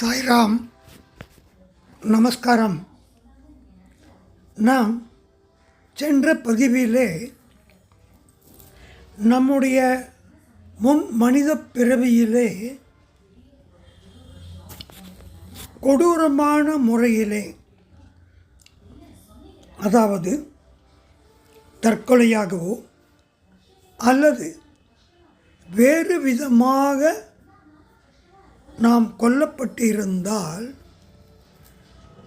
சாய்ராம் நமஸ்காரம். நாம் சென்ற பதிவிலே நம்முடைய முன் மனித பிறவியிலே கொடூரமான முறையிலே அதாவது தற்கொலையாகவோ அல்லது வேறு விதமாக நாம் கொல்லப்பட்டிருந்தால்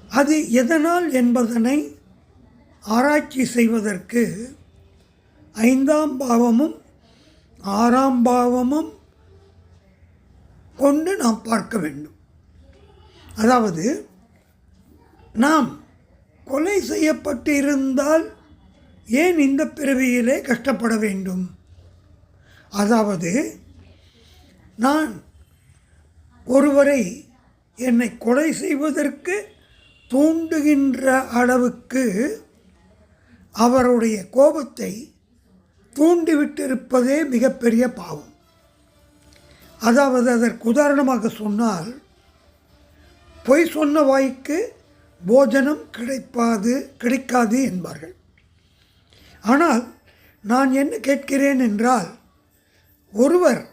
அது எதனால் என்பதனை ஆராய்ச்சி செய்வதற்கு ஐந்தாம் பாவமும் ஆறாம் பாவமும் கொண்டு நாம் பார்க்க வேண்டும். அதாவது நாம் கொலை செய்யப்பட்டு இருந்தால் ஏன் இந்த பிறவியிலே கஷ்டப்பட வேண்டும்? அதாவது நான் ஒருவரை என்னை கொலை செய்வதற்கு தூண்டுகின்ற அளவுக்கு அவருடைய கோபத்தை தூண்டிவிட்டிருப்பதே மிகப்பெரிய பாவம். அதாவது அதற்கு உதாரணமாக சொன்னால் பொய் சொன்ன வாய்க்கு போஜனம் கிடைப்பாது கிடைக்காது என்பார்கள். ஆனால் நான் என்ன கேட்கிறேன் என்றால் ஒருவர்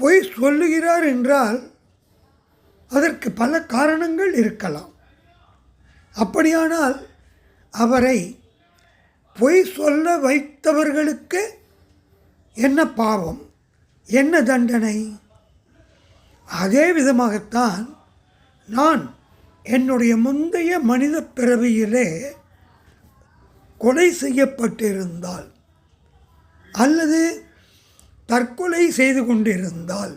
பொய் சொல்லுகிறார் என்றால் அதற்கு பல காரணங்கள் இருக்கலாம். அப்படியானால் அவரை பொய் சொல்ல வைத்தவர்களுக்கு என்ன பாவம்? என்ன தண்டனை? அதே விதமாகத்தான் நான் என்னுடைய முந்தைய மனித பிறவியிலே கொலை செய்யப்பட்டிருந்தால் அல்லது தற்கொலை செய்து கொண்டிருந்தால்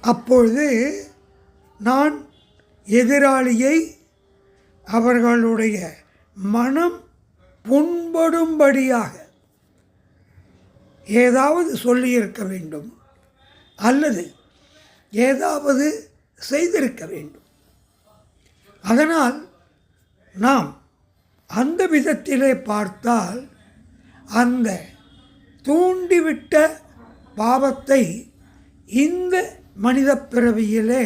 அப்பொழுது நான் எதிராளியை அவர்களுடைய மனம் புண்படும்படியாக ஏதாவது சொல்லியிருக்க வேண்டும் அல்லது ஏதாவது செய்திருக்க வேண்டும். அதனால் நாம் அந்த விதத்திலே பார்த்தால் அந்த தூண்டிவிட்ட பாவத்தை இந்த மனித பிறவியிலே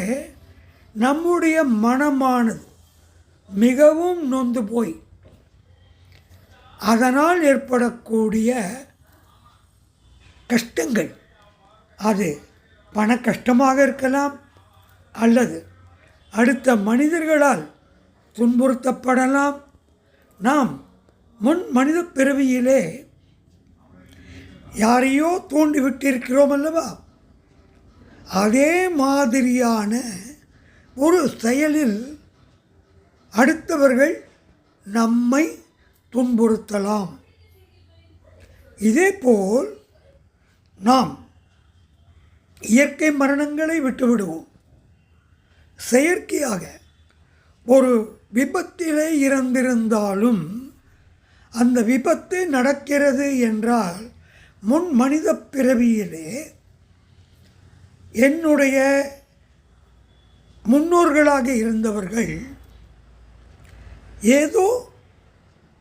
நம்முடைய மனமானது மிகவும் நொந்து போய் அதனால் ஏற்படக்கூடிய கஷ்டங்கள். அது பண கஷ்டமாக இருக்கலாம் அல்லது அடுத்த மனிதர்களால் துன்புறுத்தப்படலாம். நாம் முன் மனித பிறவியிலே யாரையோ தூண்டிவிட்டிருக்கிறோம் அல்லவா அதே மாதிரியான ஒரு செயலில் அடுத்தவர்கள் நம்மை துன்புறுத்தலாம். இதேபோல் நாம் இயற்கை மரணங்களை விட்டுவிடுவோம். செயற்கையாக ஒரு விபத்திலே இறந்திருந்தாலும் அந்த விபத்து நடக்கிறது என்றால் முன் மனித பிறவியிலே என்னுடைய முன்னோர்களாக இருந்தவர்கள் ஏதோ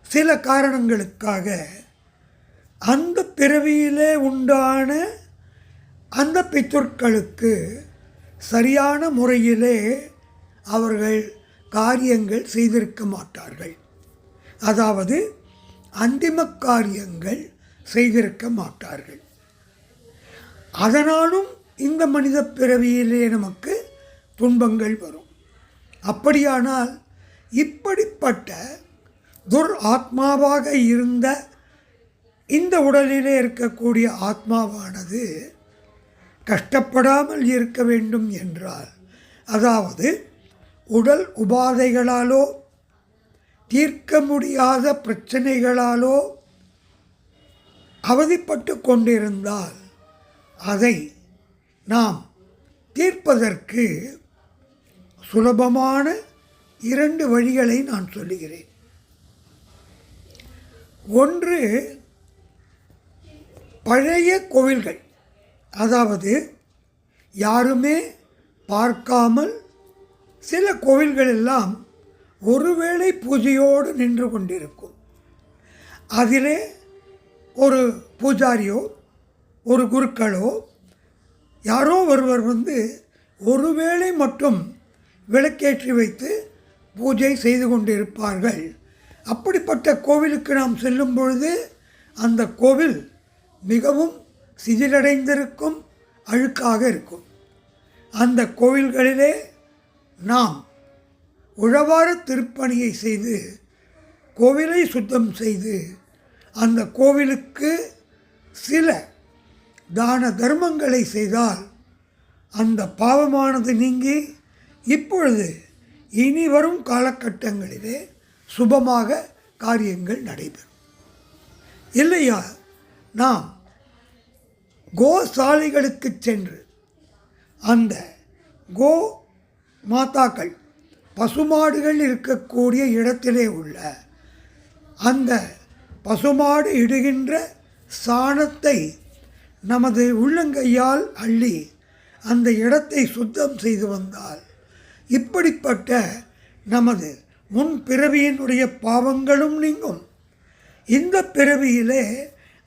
சில காரணங்களுக்காக அந்த பிறவியிலே உண்டான அந்த பித்தொற்களுக்கு சரியான முறையிலே அவர்கள் காரியங்கள் செய்திருக்க மாட்டார்கள். அதாவது அந்திம காரியங்கள் செய்திருக்க மாட்டார்கள் அதனாலும் இந்த மனித பிறவியிலே நமக்கு துன்பங்கள் வரும். அப்படியானால் இப்படிப்பட்ட துர் ஆத்மாவாக இருந்த இந்த உடலிலே இருக்கக்கூடிய ஆத்மாவானது கஷ்டப்படாமல் இருக்க வேண்டும் என்றால் அதாவது உடல் உபாதைகளாலோ தீர்க்க முடியாத பிரச்சனைகளாலோ அவதிப்பட்டு கொண்டிருந்தால் அதை நாம் தீர்ப்பதற்கு சுலபமான இரண்டு வழிகளை நான் சொல்லுகிறேன். ஒன்று பழைய கோவில்கள். அதாவது யாருமே பார்க்காமல் சில கோவில்கள் எல்லாம் ஒருவேளை பூஜையோடு நின்று கொண்டிருக்கும். அதிலே ஒரு பூஜாரியோ ஒரு குருக்களோ யாரோ ஒருவர் வந்து ஒருவேளை மட்டும் விளக்கேற்றி வைத்து பூஜை செய்து கொண்டிருப்பார்கள். அப்படிப்பட்ட கோவிலுக்கு நாம் செல்லும் பொழுது அந்த கோவில் மிகவும் சிதிலடைந்திருக்கும் அழுக்காக இருக்கும். அந்த கோவில்களிலே நாம் உழவார திருப்பணியை செய்து கோவிலை சுத்தம் செய்து அந்த கோவிலுக்கு சில தான தர்மங்களை செய்தால் அந்த பாவமானது நீங்கி இப்பொழுது இனி வரும் காலகட்டங்களிலே சுபமாக காரியங்கள் நடைபெறும். இல்லையா? நாம் கோசாலைகளுக்கு சென்று அந்த கோ மாதாக்கள் பசுமாடுகள் இருக்கக்கூடிய இடத்திலே உள்ள அந்த பசுமாடு இடுகின்ற சாணத்தை நமது உள்ளங்கையால் அள்ளி அந்த இடத்தை சுத்தம் செய்து வந்தால் இப்படிப்பட்ட நமது முன் பிறவியினுடைய பாவங்களும் நீங்கும். இந்த பிறவியிலே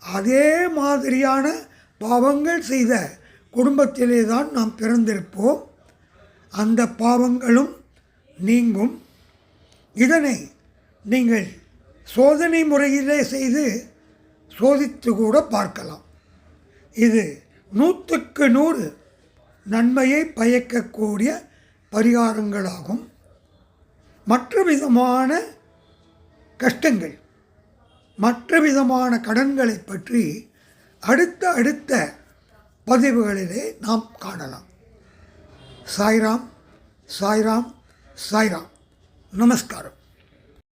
அதே மாதிரியான பாவங்கள் செய்த குடும்பத்திலே தான் நாம் பிறந்திருப்போம். அந்த பாவங்களும் நீங்கும். இதனை நீங்கள் சோதனை முறையிலே செய்து சோதித்து கூட பார்க்கலாம். இது நூற்றுக்கு நூறு நன்மையை பயக்கக்கூடிய பரிகாரங்களாகும். மற்ற விதமான கஷ்டங்கள் மற்ற விதமான கடன்களை பற்றி அடுத்த அடுத்த பதிவுகளிலே நாம் காணலாம். சாய்ராம் சாய்ராம் சாய்ராம். நமஸ்காரம்.